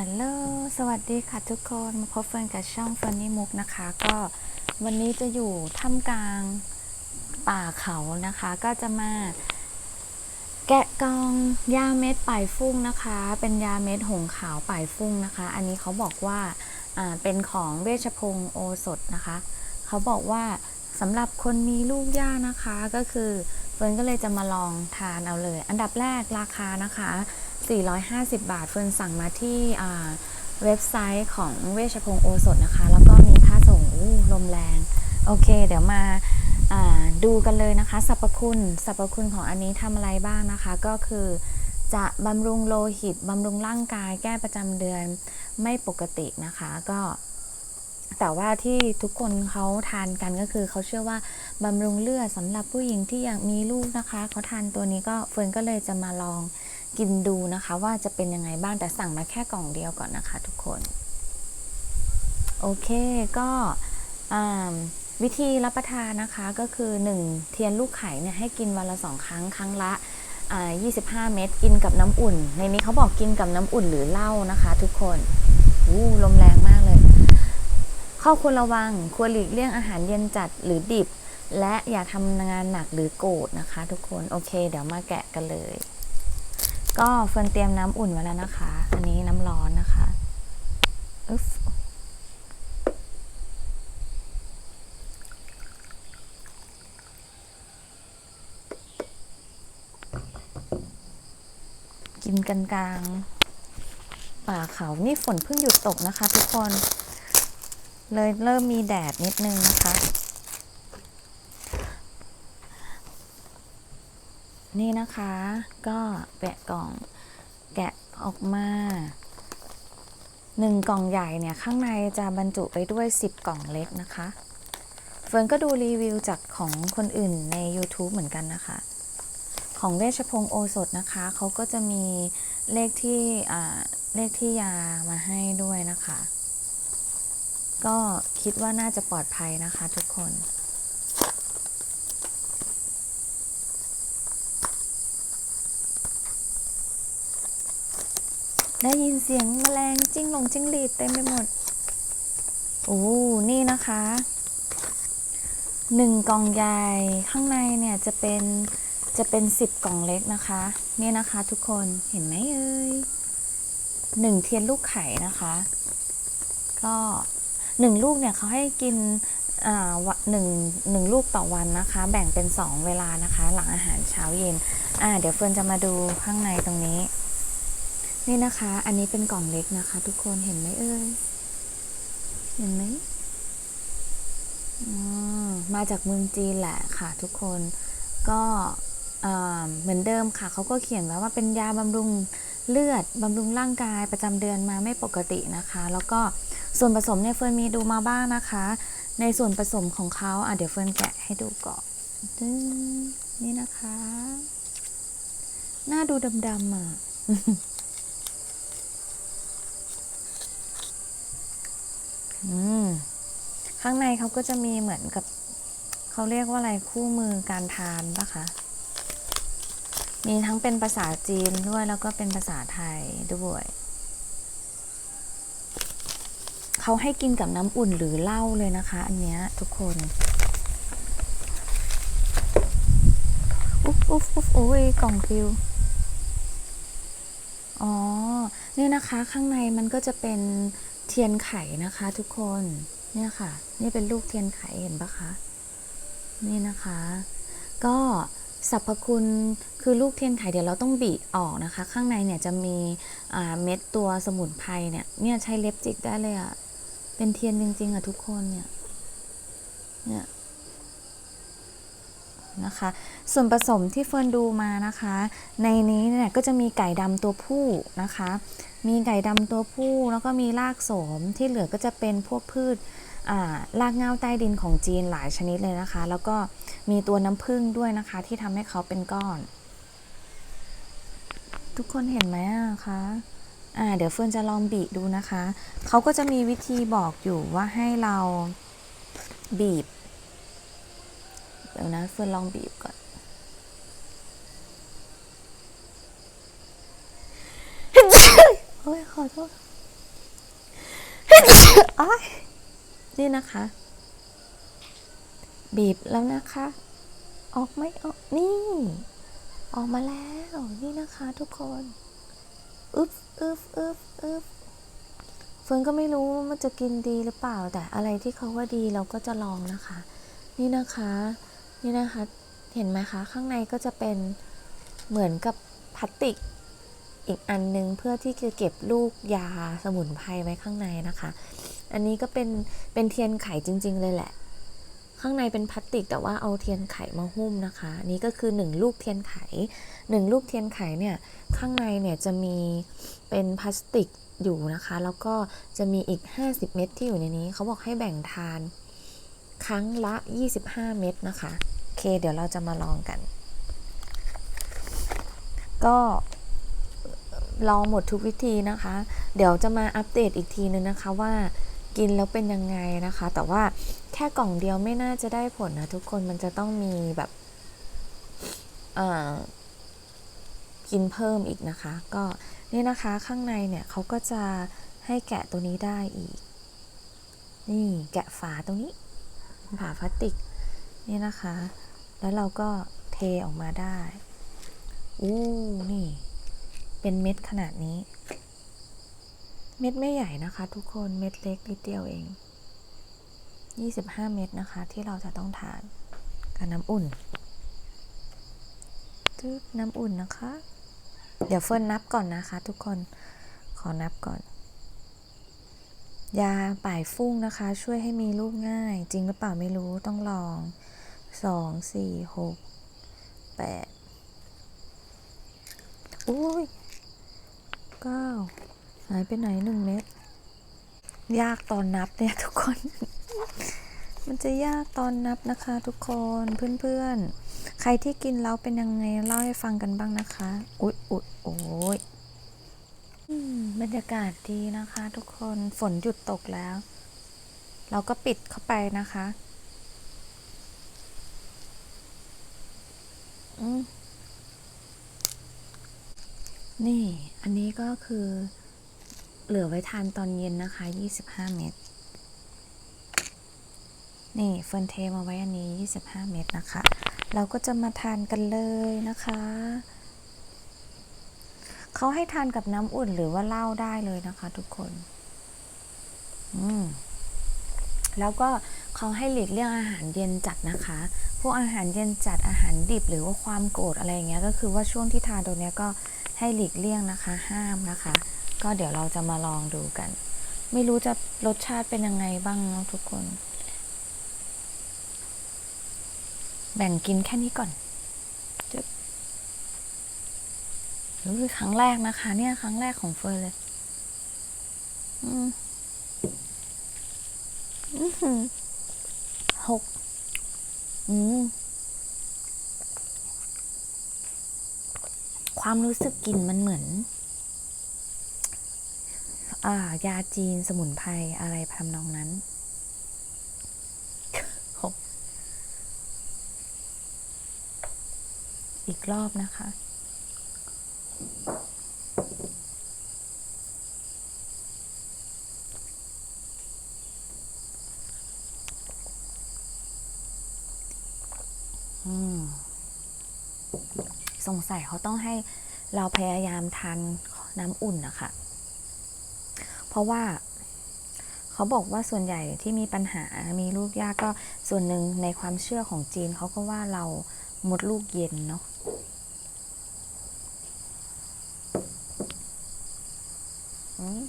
ฮัลโหล สวัสดีค่ะทุกคน มาพบเฟิร์นกับช่องเฟิร์นนี่มุกนะคะ ก็วันนี้จะอยู่ท่ามกลางป่าเขานะคะ ก็จะมาแกะกองยาเม็ดป่ายฟุ้งนะคะ เป็นยาเม็ดหงขาวป่ายฟุ้งนะคะ อันนี้เขาบอกว่าเป็นของเวชพงศ์โอสถนะคะ เขาบอกว่าสำหรับคนมีลูกย่านะคะ ก็คือเฟิร์นก็เลยจะมาลองทานเอาเลย อันดับแรกราคานะคะ 450 บาทเฟิร์นสั่งมาที่เว็บไซต์ของเวชพงศ์โอสถนะคะ แล้วก็มีค่าส่งลมแรง โอเค เดี๋ยวมาาดูกันเลยนะคะสรรพคุณสรรพคุณของอันนี้ทำอะไรบ้างนะคะ ก็คือจะบำรุงโลหิตบำรุงร่างกาย แก้ประจำเดือนไม่ปกตินะคะ ก็ แต่ว่าที่ทุกคนเขาทานกันก็คือเขาเชื่อว่าบำรุงเลือดสำหรับผู้หญิงที่อยากมีลูกนะคะเขาทานตัวนี้ก็เฟิร์นก็เลยจะมาลอง กินดูนะคะว่าจะเป็นยังไงบ้างแต่สั่งมาแค่กล่องเดียวก่อนนะคะทุกคน โอเคก็อ่าวิธีรับประทานนะคะก็คือ 1 เทียนลูกไข่เนี่ยให้กินวันละ2ครั้งครั้งละอ่า25 เม็ดกินกับน้ำอุ่น ในนี้เขาบอกกินกับน้ำอุ่นหรือเหล้านะคะ ทุกคนอู้ลมแรงมากเลยข้อควรระวังควรหลีกเลี่ยงอาหารเย็นจัดหรือดิบ และอย่าทำงานหนักหรือโกรธนะคะ ทุกคน โอเค เดี๋ยวมาแกะกันเลย ก็เฟิร์นเตรียมน้ำอุ่นไว้แล้วนะคะ อันนี้น้ำร้อนนะคะอึ๊บกินกันกลางป่าเขานี่ฝนเพิ่งหยุดตกนะคะ ทุกคน เลยเริ่มมีแดดนิดนึงนะคะ นี่นะคะ ก็แกะกล่องแกะออกมาหนึ่งกล่องใหญ่เนี่ยข้างในจะบรรจุไปด้วย 10 กล่องเล็กนะคะเฟิร์นก็ดูรีวิวจากของคนอื่นใน YouTube เหมือนกันนะคะ ของเวชพงศ์โอสถนะคะเขาก็จะมีเลขที่อ่าเลขที่ยามาให้ด้วยนะคะ ก็คิดว่าน่าจะปลอดภัยนะคะทุกคน ได้ยินเสียงแมลงจิ้งหลงจิ้งหรีดเต็มไปหมด โอ้ นี่นะคะหนึ่งกล่องใหญ่ข้างในเนี่ยจะเป็นจะเป็นสิบกล่องเล็กนะคะนี่นะคะทุกคนเห็นไหมเอ่ยหนึ่งเทียนลูกไข่นะคะ ก็หนึ่งลูกเนี่ยเขาให้กินอ่าวันหนึ่งหนึ่งลูกต่อวันนะคะ แบ่งเป็นสองเวลานะคะ หลังอาหารเช้าเย็นอ่าเดี๋ยวเฟิร์นจะมาดูข้างในตรงนี้ นี่นะคะ อันนี้เป็นกล่องเล็กนะคะ ทุกคนเห็นไหมเอ่ย เห็นไหมมาจากเมืองจีนแหละค่ะ ทุกคน ก็เหมือนเดิมค่ะ เขาก็เขียนไว้ว่าเป็นยาบำรุงเลือดบำรุงร่างกายประจำเดือนมาไม่ปกตินะคะ แล้วก็ส่วนผสมเนี่ยเฟิร์นมีดูมาบ้างนะคะ ในส่วนผสมของเขาอะเดี๋ยวเฟิร์นแกะให้ดูก่อนนี่นะคะ หน้าดูดำๆอะ อืม ข้างในเขาก็จะมีเหมือนกับเขาเรียกว่าอะไรคู่มือการทานปะคะ มีทั้งเป็นภาษาจีนด้วยแล้วก็เป็นภาษาไทยด้วยเขาให้กินกับน้ำอุ่นหรือเหล้าเลยนะคะ อันเนี้ยทุกคนอุ๊บอุ๊บอุ๊บโอ้ยกล่องฟิวอ๋อ นี่นะคะข้างในมันก็จะเป็น เทียนไขนะคะ ทุกคนเนี่ยค่ะ นี่เป็นลูกเทียนไขเห็นปะคะ นี่นะคะ ก็สรรพคุณคือลูกเทียนไขเดี๋ยวเราต้องบีออกนะคะ ข้างในเนี่ยจะมีเม็ดตัวสมุนไพรเนี่ยเนี่ยใช้เล็บจิกได้เลยอะเป็นเทียนจริง ๆอะทุกคนเนี่ยเนี่ยนะคะ ส่วนผสมที่เฟิร์นดูมานะคะ ในนี้เนี่ยก็จะมีไก่ดำตัวผู้นะคะ มีไก่ดำตัวผู้แล้วก็มีรากโสมที่เหลือก็จะเป็นพวกพืชอ่ารากเง้าใต้ดินของจีนหลายชนิดเลยนะคะ แล้วก็มีตัวน้ำผึ้งด้วยนะคะที่ทำให้เขาเป็นก้อน ทุกคนเห็นไหมอะคะอ่าเดี๋ยวเฟิร์นจะลองบีบดูนะคะ เขาก็จะมีวิธีบอกอยู่ว่าให้เราบีบ เดี๋ยวนะเฟิร์นลองบีบก่อน อ้ยขอโทษนี่นะคะ บีบแล้วนะคะ ออกไม่ออกนี่ ออกมาแล้วนี่นะคะทุกคนอึบอึบอึบอึบเฟิร์นก็ไม่รู้ว่ามันจะกินดีหรือเปล่า แต่อะไรที่เขาว่าดีเราก็จะลองนะคะ นี่นะคะ นี่นะคะ เห็นไหมคะ ข้างในก็จะเป็นเหมือนกับพลาสติก อีกอันนึงเพื่อที่จะเก็บลูกยาสมุนไพรไว้ข้างในนะคะ อันนี้ก็เป็นเป็นเทียนไขจริง ๆ เลยแหละ ข้างในเป็นพลาสติกแต่ว่าเอาเทียนไขมาหุ้มนะคะนนี้ก็คือ 1 ลูกเทียนไข 1 ลูกเทียนไขเนี่ยข้างในเนี่ยจะมีเป็นพลาสติกอยู่นะคะ แล้วก็จะมีอีก 50 เม็ดที่อยู่ในนี้ เขาบอกให้แบ่งทาน ครั้งละ 25 เม็ดนะคะโอเค เดี๋ยวเราจะมาลองกัน ก็ ลองหมดทุกวิธีนะคะ เดี๋ยวจะมาอัปเดตอีกทีนึงนะคะว่ากินแล้วเป็นยังไงนะคะ แต่ว่าแค่กล่องเดียวไม่น่าจะได้ผลนะทุกคนมันจะต้องมีแบบกินเพิ่มอีกนะคะ ก็นี่นะคะข้างในเนี่ยเขาก็จะให้แกะตัวนี้ได้อีก นี่แกะฝาตรงนี้ฝาพลาสติกนี่นะคะ แล้วเราก็เทออกมาได้อู้นี่ เป็นเม็ดขนาดนี้ เม็ดไม่ใหญ่นะคะ ทุกคนเม็ดเล็กนิดเดียวเอง 25 เม็ดนะคะ ที่เราจะต้องทานกับน้ำอุ่นตึ๊บน้ำอุ่นนะคะ เดี๋ยวเฟิร์นนับก่อนนะคะ ทุกคนขอนับก่อน ยาป่ายฟุ้งนะคะ ช่วยให้มีลูกง่าย จริงหรือเปล่าไม่รู้ต้องลอง2 4 6 8อุ้ย เก้าหายไปไหนหนึ่งเม็ดยากตอนนับเนี่ยทุกคน มันจะยากตอนนับนะคะ ทุกคนเพื่อนๆ ใครที่กินแล้วเป็นยังไงเล่าให้ฟังกันบ้างนะคะ อุ๊ยอุ๊ยโอ้ยอืมบรรยากาศดีนะคะ ทุกคนฝนหยุดตกแล้ว เราก็ปิดเข้าไปนะคะ อืม นี่อันนี้ก็คือเหลือไว้ทานตอนเย็นนะคะ 25 เม็ด นี่เฟิร์นเทมาไว้อันนี้ 25 เม็ดนะคะ เราก็จะมาทานกันเลยนะคะ เขาให้ทานกับน้ำอุ่นหรือว่าเหล้าได้เลยนะคะทุกคน อืมแล้วก็เขาให้หลีกเลี่ยงอาหารเย็นจัดนะคะ พวกอาหารเย็นจัดอาหารดิบหรือว่าความโกรธอะไรอย่างเงี้ย ก็คือว่าช่วงที่ทานตัวเนี้ยก็ ให้หลีกเลี่ยงนะคะ ห้ามนะคะ ก็เดี๋ยวเราจะมาลองดูกัน ไม่รู้จะรสชาติเป็นยังไงบ้างเนาะทุกคน แบ่งกินแค่นี้ก่อนจึ๊บรู้ครั้งแรกนะคะ เนี่ยครั้งแรกของเฟิร์นเลย อืมอื้อหือหก อืม ความรู้สึกกลิ่นมันเหมือนอายาจีนสมุนไพรอะไรทำนองนั้น อีกรอบนะคะ อืม สงสัยเขาต้องให้เราพยายามทานน้ำอุ่นนะคะ เพราะว่าเขาบอกว่าส่วนใหญ่ที่มีปัญหามีลูกยากก็ส่วนหนึ่งในความเชื่อของจีนเขาก็ว่าเราหมดลูกเย็นเนาะอืม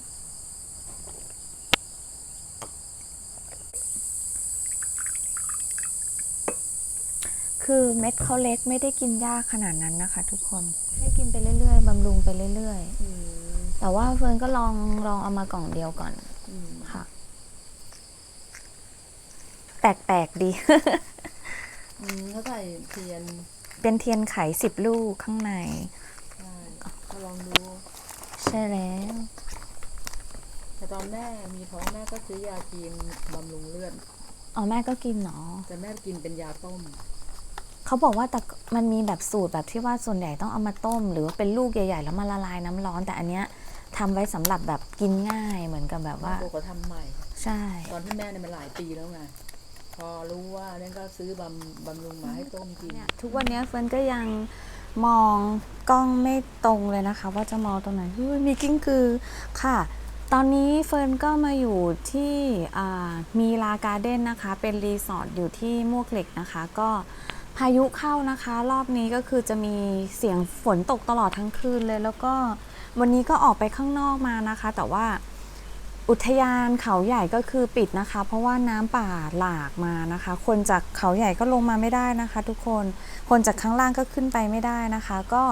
คือเม็ดเขาเล็กไม่ได้กินยากขนาดนั้นนะคะ ทุกคนให้กินไปเรื่อยๆบำรุงไปเรื่อยๆอืมแต่ว่าเฟิร์นก็ลองลองเอามากล่องเดียวก่อนอืมค่ะ แปลกๆดีอืมเขาใส่เทียน เป็นเทียนไขสิบลูกข้างในใช่ก็ลองดู ใช่แล้ว แต่ตอนแม่มีท้องแม่ก็ซื้อยาจีนบำรุงเลือดอ๋อแม่ก็กินเนาะแต่แม่กินเป็นยาต้ม เขาบอกว่าแต่มันมีแบบสูตรแบบที่ว่าส่วนใหญ่ต้องเอามาต้ม หรือว่าเป็นลูกใหญ่ ๆ แล้วมาละลายน้ำร้อน แต่อันเนี้ยทำไว้สำหรับแบบกินง่ายเหมือนกับแบบว่าโบก็ทำใหม่ ใช่ ตอนที่แม่เนี่ยมันหลายปีแล้วไงพอรู้ว่าเนี่ยก็ซื้อบำบำรุงมาให้ต้มกินเนี่ยทุกวันเนี้ยเฟิร์นก็ยังมองกล้องไม่ตรงเลยนะคะ ว่าจะมองตรงไหนอุ๊ยมีกิ้งกือค่ะ ตอนนี้เฟิร์นก็มาอยู่ที่อ่ามีลาการ์เด้นนะคะ เป็นรีสอร์ทอยู่ที่มวกเหล็กนะคะ ก็ พายุเข้านะคะ รอบนี้ก็คือจะมีเสียงฝนตกตลอดทั้งคืนเลย แล้วก็วันนี้ก็ออกไปข้างนอกมานะคะ แต่ว่าอุทยานเขาใหญ่ก็คือปิดนะคะ เพราะว่าน้ำป่าหลากมานะคะ คนจากเขาใหญ่ก็ลงมาไม่ได้นะคะ ทุกคนคนจากข้างล่างก็ขึ้นไปไม่ได้นะคะ ก็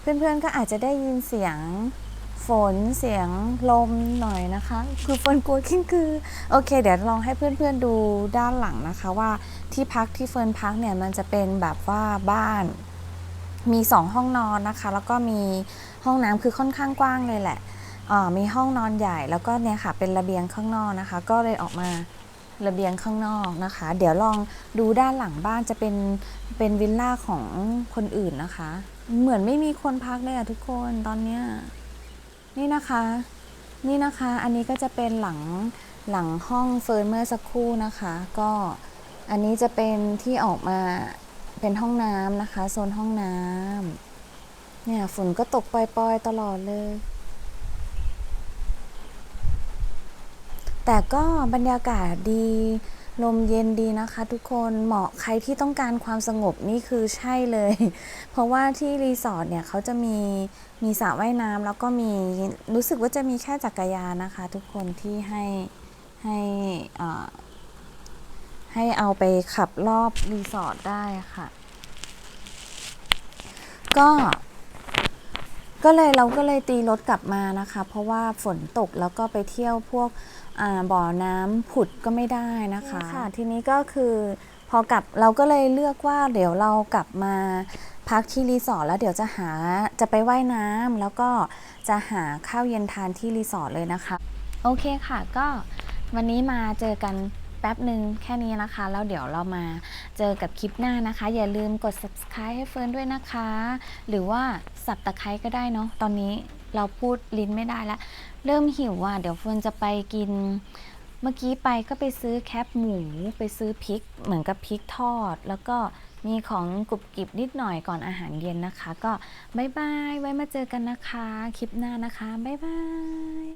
เพื่อนๆก็อาจจะได้ยินเสียง ฝนเสียงลมหน่อยนะคะ คือเฟิร์นกลัวกิ้งคือ โอเค เดี๋ยวลองให้เพื่อนๆดูด้านหลังนะคะ ว่าที่พักที่เฟิร์นพักเนี่ยมันจะเป็นแบบว่าบ้าน มีสองห้องนอนนะคะ แล้วก็มีห้องน้ำคือค่อนข้างกว้างเลยแหละมีห้องนอนใหญ่แล้วก็เนี่ยค่ะเป็นระเบียงข้างนอกนะคะ ก็เลยออกมาระเบียงข้างนอกนะคะ เดี๋ยวลองดูด้านหลังบ้านจะเป็นเป็นวิลล่าของคนอื่นนะคะ เหมือนไม่มีคนพักเลยอะทุกคนตอนเนี้ย นี่นะคะนี่นะคะอันนี้ก็จะเป็นหลังหลังห้องเฟิร์นเมื่อสักครู่นะคะ ก็อันนี้จะเป็นที่ออกมาเป็นห้องน้ำนะคะโซนห้องน้ำเนี่ยฝุ่นก็ตกปล่อยๆตลอดเลย แต่ก็บรรยากาศดี ลมเย็นดีนะคะทุกคนเหมาะใครที่ต้องการความสงบนี่คือใช่เลย เพราะว่าที่รีสอร์ทเนี่ยเขาจะมีมีสระว่ายน้ำแล้วก็มีรู้สึกว่าจะมีแค่จักรยานนะคะ ทุกคนที่ให้ให้อ่าให้เอาไปขับรอบรีสอร์ทได้ค่ะ ก็ ก็เลยเราก็เลยตีรถกลับมานะคะ เพราะว่าฝนตกแล้วก็ไปเที่ยวพวกอ่าบ่อน้ำผุดก็ไม่ได้นะคะค่ะทีนี้ก็คือพอกลับเราก็เลยเลือกว่าเดี๋ยวเรากลับมาพักที่รีสอร์ทแล้วเดี๋ยวจะหาจะไปว่ายน้ำแล้วก็จะหาข้าวเย็นทานที่รีสอร์ทเลยนะคะ โอเคค่ะก็วันนี้มาเจอกัน แป๊บหนึ่งแค่นี้นะคะ แล้วเดี๋ยวเรามาเจอกับคลิปหน้านะคะ อย่าลืมกด subscribe ให้เฟิร์นด้วยนะคะ หรือว่าสับตะไคร้ก็ได้เนาะตอนนี้เราพูดลิ้นไม่ได้ล้วเริ่มหิวอะเดี๋ยวเฟิร์นจะไปกินเมื่อกี้ไปก็ไปซื้อแคปหมูไปซื้อพริก เหมือนกับพริกทอด แล้วก็มีของกรุบกริบนิดหน่อยก่อนอาหารเย็นนะคะ ก็บายบาย ไว้มาเจอกันนะคะ คลิปหน้านะคะบายบาย